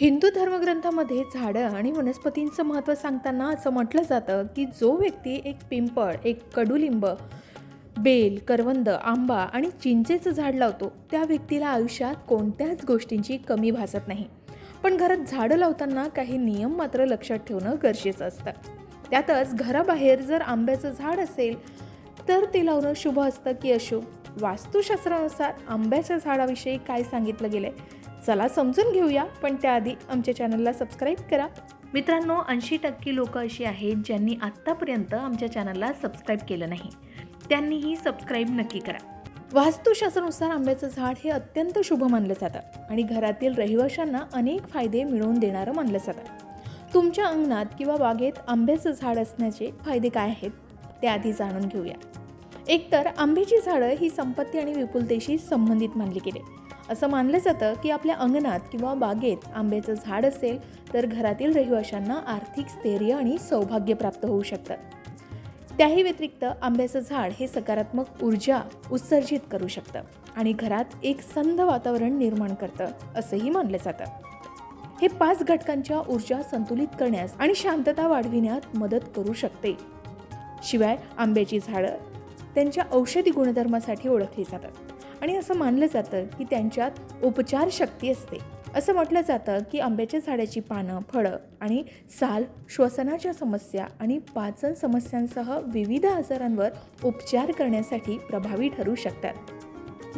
हिंदू धर्मग्रंथामध्ये झाडं आणि वनस्पतींचं महत्त्व सांगताना असं म्हटलं जातं की जो व्यक्ती एक पिंपळ एक कडुलिंब बेल करवंद आंबा आणि चिंचेचं झाड लावतो त्या व्यक्तीला आयुष्यात कोणत्याच गोष्टींची कमी भासत नाही. पण घरात झाडं लावताना काही नियम मात्र लक्षात ठेवणं गरजेचं असतं. त्यातच घराबाहेर जर आंब्याचं झाड असेल तर ते लावणं शुभ असतं की अशुभ? वास्तुशास्त्रानुसार आंब्याच्या झाडाविषयी काय सांगितलं गेलं आहे चला समजून घेऊया पण त्याआधी आमच्या चॅनलला सबस्क्राईब करा. मित्रांनो ऐंशी टक्के लोक अशी आहेत ज्यांनी आत्तापर्यंत आमच्या चॅनलला सबस्क्राईब केलं नाही. त्यांनीही सबस्क्राईब नक्की करा. वास्तुशास्त्रानुसार आंब्याचं झाड हे अत्यंत शुभ मानलं जातं आणि घरातील रहिवाशांना अनेक फायदे मिळवून देणारं मानलं जातं. तुमच्या अंगणात किंवा बागेत आंब्याचं झाड असण्याचे फायदे काय आहेत ते आधी जाणून घेऊया. एकतर आंब्याची झाडं ही संपत्ती आणि विपुलतेशी संबंधित मानली गेली. असं मानलं जातं की आपल्या अंगणात किंवा बागेत आंब्याचं झाड असेल तर घरातील रहिवाशांना आर्थिक स्थैर्य आणि सौभाग्य प्राप्त होऊ शकतं. त्याही व्यतिरिक्त आंब्याचं झाड हे सकारात्मक ऊर्जा उत्सर्जित करू शकतं आणि घरात एक संध वातावरण निर्माण करतं असंही मानलं जातं. हे पाच घटकांच्या ऊर्जा संतुलित करण्यास आणि शांतता वाढविण्यात मदत करू शकते. शिवाय आंब्याची झाडं त्यांच्या औषधी गुणधर्मासाठी ओळखली जातात. आणि असं मानलं जातं की त्यांच्यात उपचार शक्ती असते. असं म्हटलं जातं की आंब्याच्या झाडाची पानं फळं आणि साल श्वसनाच्या समस्या आणि पाचन समस्यांसह विविध आजारांवर उपचार करण्यासाठी प्रभावी ठरू शकतात.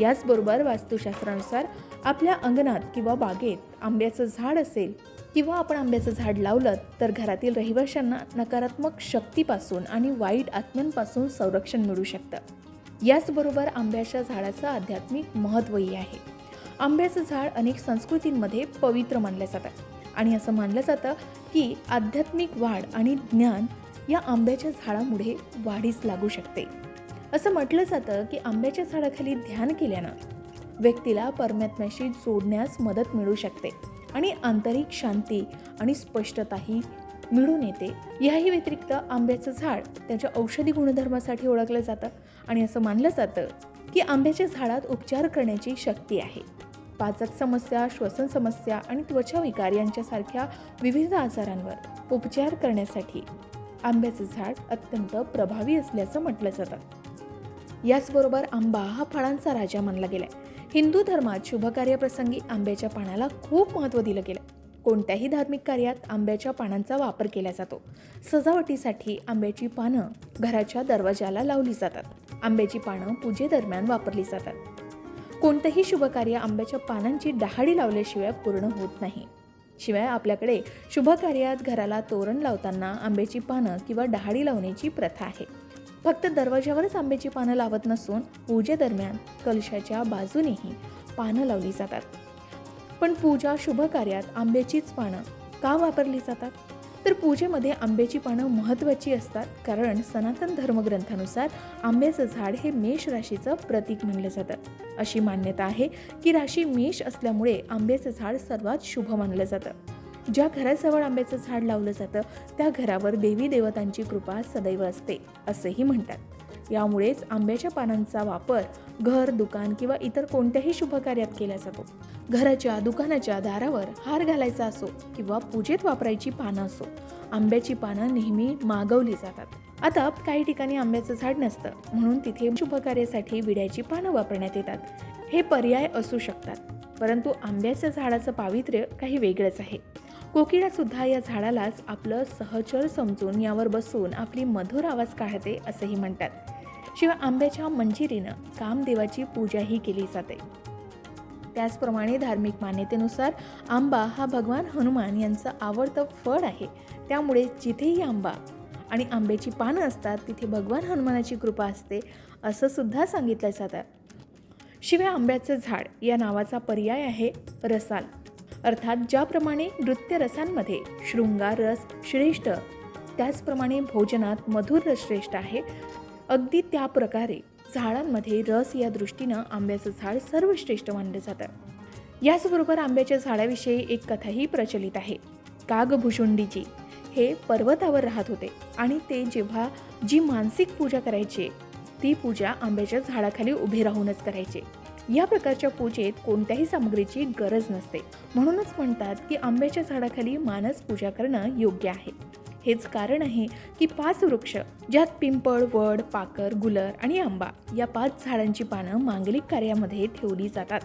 याचबरोबर वास्तुशास्त्रानुसार आपल्या अंगणात किंवा बागेत आंब्याचं झाड असेल किंवा आपण आंब्याचं झाड लावलं तर घरातील रहिवाशांना नकारात्मक शक्तीपासून आणि वाईट आत्म्यांपासून संरक्षण मिळू शकतं. याचबरोबर आंब्याच्या झाडाचं आध्यात्मिक महत्त्वही आहे. आंब्याचं झाड अनेक संस्कृतींमध्ये पवित्र मानलं जातं आणि असं मानलं जातं की आध्यात्मिक वाढ आणि ज्ञान या आंब्याच्या झाडामुळे वाढीस लागू शकते. असं म्हटलं जातं की आंब्याच्या झाडाखाली ध्यान केल्यानं व्यक्तीला परमात्म्याशी जोडण्यास मदत मिळू शकते. आणि आंतरिक शांती आणि स्पष्टताही मिळून येते. याही व्यतिरिक्त आंब्याचं झाड त्याच्या औषधी गुणधर्मासाठी ओळखलं जातं आणि असं मानलं जातं की आंब्याच्या झाडात उपचार करण्याची शक्ती आहे. पाचक समस्या श्वसन समस्या आणि त्वचा विकार यांच्यासारख्या विविध आजारांवर उपचार करण्यासाठी आंब्याचं झाड अत्यंत प्रभावी असल्याचं म्हटलं जातं. याचबरोबर आंबा हा फळांचा राजा मानला गेलाय. हिंदू धर्मात शुभकार्यप्रसंगी आंब्याच्या पानाला खूप महत्त्व दिलं गेलं. कोणत्याही धार्मिक कार्यात आंब्याच्या पानांचा वापर केला जातो. सजावटीसाठी आंब्याची पानं घराच्या दरवाजाला लावली जातात. आंब्याची पानं पूजेदरम्यान वापरली जातात. कोणतंही शुभकार्य आंब्याच्या पानांची डहाडी लावल्याशिवाय पूर्ण होत नाही. शिवाय आपल्याकडे शुभकार्यात घराला तोरण लावताना आंब्याची पानं किंवा डहाडी लावण्याची प्रथा आहे. फक्त दरवाज्यावरच आंब्याची पानं लावत नसून पूजेदरम्यान कलशाच्या बाजूनेही पानं लावली जातात. पण पूजा शुभ कार्यात आंब्याचीच पानं का वापरली जातात? तर पूजेमध्ये आंब्याची पानं महत्त्वाची असतात कारण सनातन धर्मग्रंथानुसार आंब्याचं झाड हे मेष राशीचं प्रतीक मानलं जातं. अशी मान्यता आहे की राशी मेष असल्यामुळे आंब्याचं झाड सर्वात शुभ मानलं जातं. ज्या घराजवळ आंब्याचं झाड लावलं जातं त्या घरावर देवी देवतांची कृपा सदैव असते असेही म्हणतात. यामुळेच आंब्याच्या पानांचा वापर घर दुकान किंवा इतर कोणत्याही शुभकार्यात केला जातो. घराच्या दुकानाच्या दारावर हार घालायचा असो किंवा पूजेत वापरायची पानं असो आंब्याची पानं नेहमी मागवली जातात. आता काही ठिकाणी आंब्याचं झाड नसतं म्हणून तिथे शुभकार्यासाठी विड्याची पानं वापरण्यात येतात. हे पर्याय असू शकतात परंतु आंब्याच्या झाडाचं पावित्र्य काही वेगळंच आहे. कोकिळा सुद्धा या झाडालाच आपलं सहचर समजून यावर बसून आपली मधुर आवाज काढते असंही म्हणतात. शिवाय आंब्याच्या मंजिरीनं कामदेवाची पूजाही केली जाते. त्याचप्रमाणे धार्मिक मान्यतेनुसार आंबा हा भगवान हनुमान यांचं आवडतं फळ आहे. त्यामुळे जिथेही आंबा आणि आंब्याची पानं असतात तिथे भगवान हनुमानाची कृपा असते असं सुद्धा सांगितलं जातं. शिवाय आंब्याचं झाड या नावाचा पर्याय आहे रसाल. अर्थात ज्याप्रमाणे नृत्य रसांमध्ये शृंगार रस श्रेष्ठ त्याचप्रमाणे भोजनात मधुर रस श्रेष्ठ आहे अगदी त्या प्रकारे झाडांमध्ये रस या दृष्टीनं आंब्याचं झाड सर्वश्रेष्ठ मानलं जातं. याचबरोबर आंब्याच्या झाडाविषयी एक कथाही प्रचलित आहे कागभुषुंडीची. हे पर्वतावर राहत होते आणि ते जेव्हा जी मानसिक पूजा करायचे ती पूजा आंब्याच्या झाडाखाली उभे राहूनच करायचे. या प्रकारच्या पूजेत कोणत्याही सामग्रीची गरज नसते. म्हणूनच म्हणतात की आंब्याच्या झाडाखाली मानस पूजा करणं योग्य आहे. हेच कारण आहे की पाच वृक्ष ज्यात पिंपळ वड पाकर गुलर आणि आंबा या पाच झाडांची पानं मांगलिक कार्यामध्ये ठेवली जातात.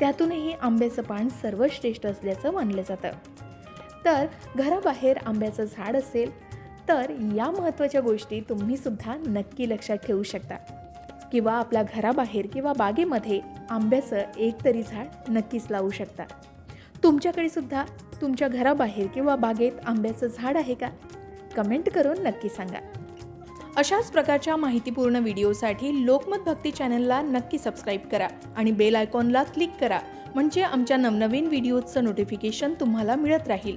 त्यातूनही आंब्याचं पान सर्वश्रेष्ठ असल्याचं मानलं जातं. तर घराबाहेर आंब्याचं झाड असेल तर या महत्त्वाच्या गोष्टी तुम्ही सुद्धा नक्की लक्षात ठेवू शकता. किंवा आपल्या घराबाहेर किंवा बागेमध्ये आंब्याचं एक तरी झाड नक्कीच लावू शकता तुमच्याकडे सुद्धा तुमच्या घराबाहेर किंवा बागेत आंब्याचं झाड आहे का? कमेंट करून नक्की सांगा. अशाच प्रकारच्या माहितीपूर्ण व्हिडिओसाठी लोकमत भक्ती चॅनलला नक्की सबस्क्राईब करा आणि बेल आयकॉनला क्लिक करा म्हणजे आमच्या नवनवीन व्हिडिओचं नोटिफिकेशन तुम्हाला मिळत राहील.